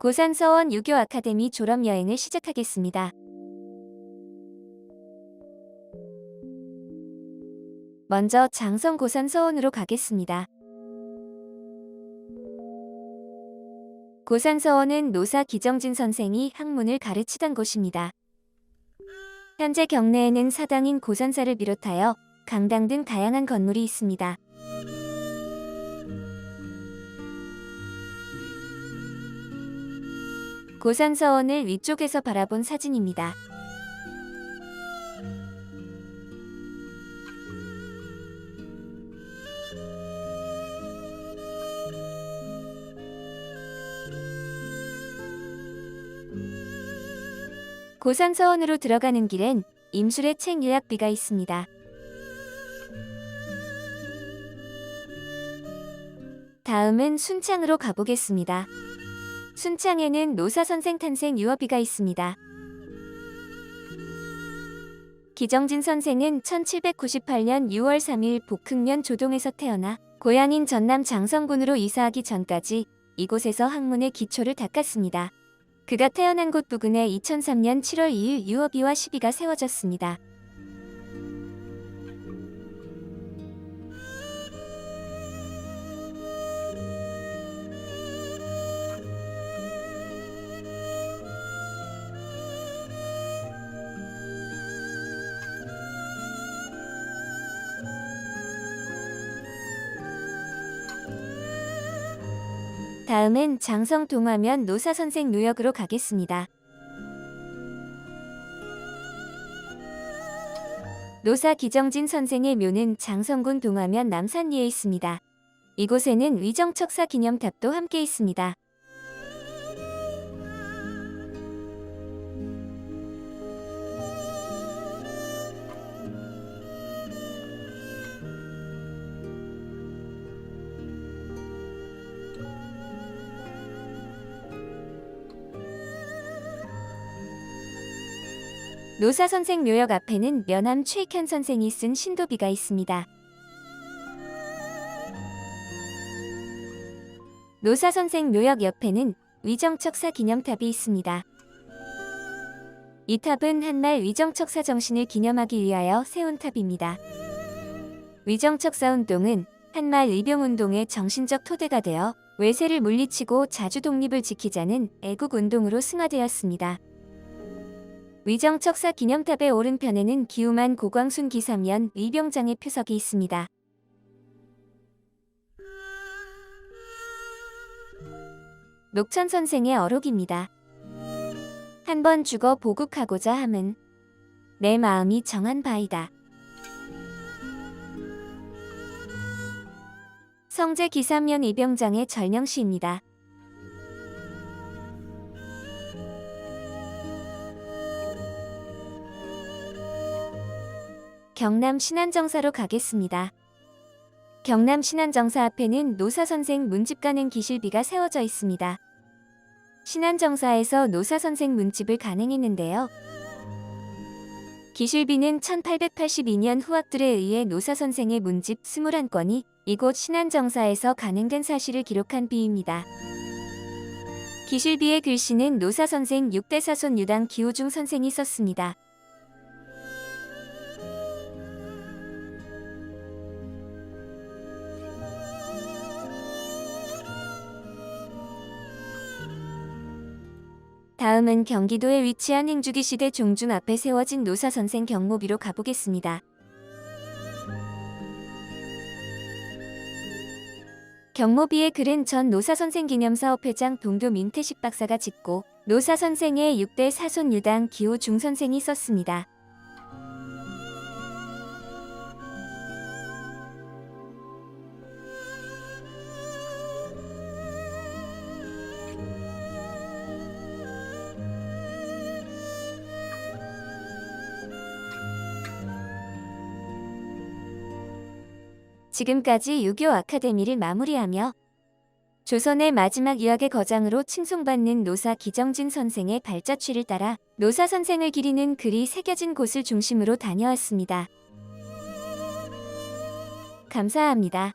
고산 서원 유교 아카데미 졸업 여행을 시작하겠습니다. 먼저 장성 고산 서원으로 가겠습니다. 고산 서원은 노사 기정진 선생이 학문을 가르치던 곳입니다. 현재 경내에는 사당인 고산사를 비롯하여 강당 등 다양한 건물이 있습니다. 고산서원을 위쪽에서 바라본 사진입니다. 고산서원으로 들어가는 길엔 임술의 책 요약비가 있습니다. 다음은 순창으로 가보겠습니다. 순창에는 노사선생 탄생 유어비가 있습니다. 기정진 선생은 1798년 6월 3일 복흥면 조동에서 태어나 고향인 전남 장성군으로 이사하기 전까지 이곳에서 학문의 기초를 닦았습니다. 그가 태어난 곳 부근에 2003년 7월 2일 유어비와 시비가 세워졌습니다. 다음은 장성 동화면 노사선생 묘역으로 가겠습니다. 노사 기정진 선생의 묘는 장성군 동화면 남산리에 있습니다. 이곳에는 위정척사 기념탑도 함께 있습니다. 노사 선생 묘역 앞에는 면함 최익현 선생이 쓴 신도비가 있습니다. 노사 선생 묘역 옆에는 위정척사 기념탑이 있습니다. 이 탑은 한날 위정척사 정신을 기념하기 위하여 세운 탑입니다. 위정척사 운동은 한말 의병운동의 정신적 토대가 되어 외세를 물리치고 자주 독립을 지키자는 애국 운동으로 승화되었습니다. 위정척사 기념탑의 오른편에는 기우만 고광순 기사면 의병장의 표석이 있습니다. 녹천 선생의 어록입니다. 한 번 죽어 보국하고자 함은 내 마음이 정한 바이다. 성제 기사면 의병장의 절명시입니다. 경남 신안정사로 가겠습니다. 경남 신안정사 앞에는 노사선생 문집 가는 기실비가 세워져 있습니다. 신안정사에서 노사선생 문집을 간행했는데요. 기실비는 1882년 후학들에 의해 노사선생의 문집 21건이 이곳 신안정사에서 간행된 사실을 기록한 비입니다. 기실비의 글씨는 노사선생 6대 사손 유당 기호중 선생이 썼습니다. 다음은 경기도에 위치한 행주기 시대 종중 앞에 세워진 노사선생 경모비로 가보겠습니다. 경모비의 글은 전 노사선생 기념사업 회장 동교 민태식 박사가 짓고 노사선생의 6대 사손 유당 기호 중선생이 썼습니다. 지금까지 유교 아카데미를 마무리하며 조선의 마지막 유학의 거장으로 칭송받는 노사 기정진 선생의 발자취를 따라 노사 선생을 기리는 글이 새겨진 곳을 중심으로 다녀왔습니다. 감사합니다.